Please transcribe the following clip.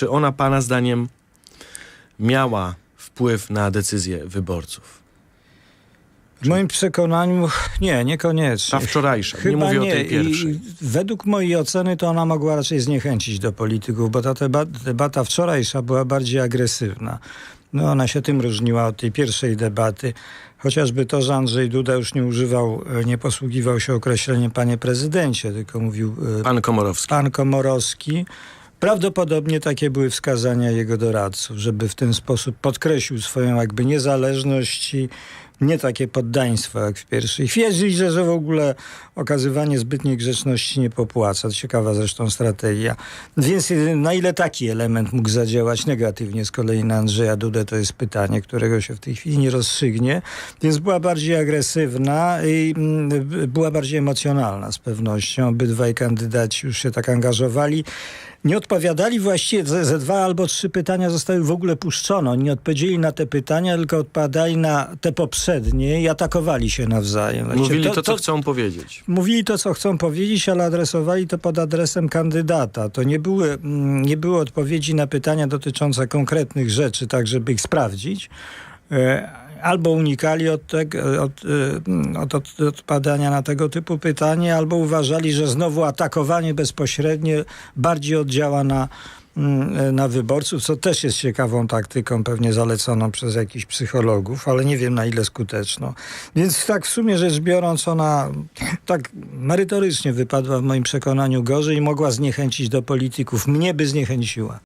Czy ona pana zdaniem miała wpływ na decyzję wyborców? W moim przekonaniu nie, niekoniecznie. Ta wczorajsza, nie Chyba mówię nie. o tej pierwszej. I według mojej oceny to ona mogła raczej zniechęcić do polityków, bo ta deba debata wczorajsza była bardziej agresywna. No ona się tym różniła od tej pierwszej debaty. Chociażby to, że Andrzej Duda już nie używał, e, nie posługiwał się określeniem panie prezydencie, tylko mówił e, Pan Komorowski. pan Komorowski. Prawdopodobnie takie były wskazania jego doradców, żeby w ten sposób podkreślił swoją jakby niezależność i nie takie poddaństwo jak w pierwszej chwili, że, że w ogóle okazywanie zbytniej grzeczności nie popłaca. Ciekawa zresztą strategia. Więc na ile taki element mógł zadziałać negatywnie z kolei na Andrzeja Dudę, to jest pytanie, którego się w tej chwili nie rozstrzygnie. Więc była bardziej agresywna i mm, była bardziej emocjonalna z pewnością. Obydwaj kandydaci już się tak angażowali nie odpowiadali właściwie, ze, ze, dwa albo trzy pytania zostały w ogóle puszczone. Nie odpowiedzieli na te pytania, tylko odpowiadali na te poprzednie i atakowali się nawzajem. Mówili to, to, co chcą powiedzieć. Mówili to, co chcą powiedzieć, ale adresowali to pod adresem kandydata. To nie były, mm, nie były odpowiedzi na pytania dotyczące konkretnych rzeczy, tak żeby ich sprawdzić. E, albo unikali od, tego, od, od, od, odpadania na tego typu pytanie, albo uważali, że znowu atakowanie bezpośrednie bardziej oddziała na, na wyborców, co też jest ciekawą taktyką, pewnie zaleconą przez jakichś psychologów, ale nie wiem na ile skuteczną. Więc tak w sumie rzecz biorąc, ona tak merytorycznie wypadła w moim przekonaniu gorzej i mogła zniechęcić do polityków. Mnie by zniechęciła.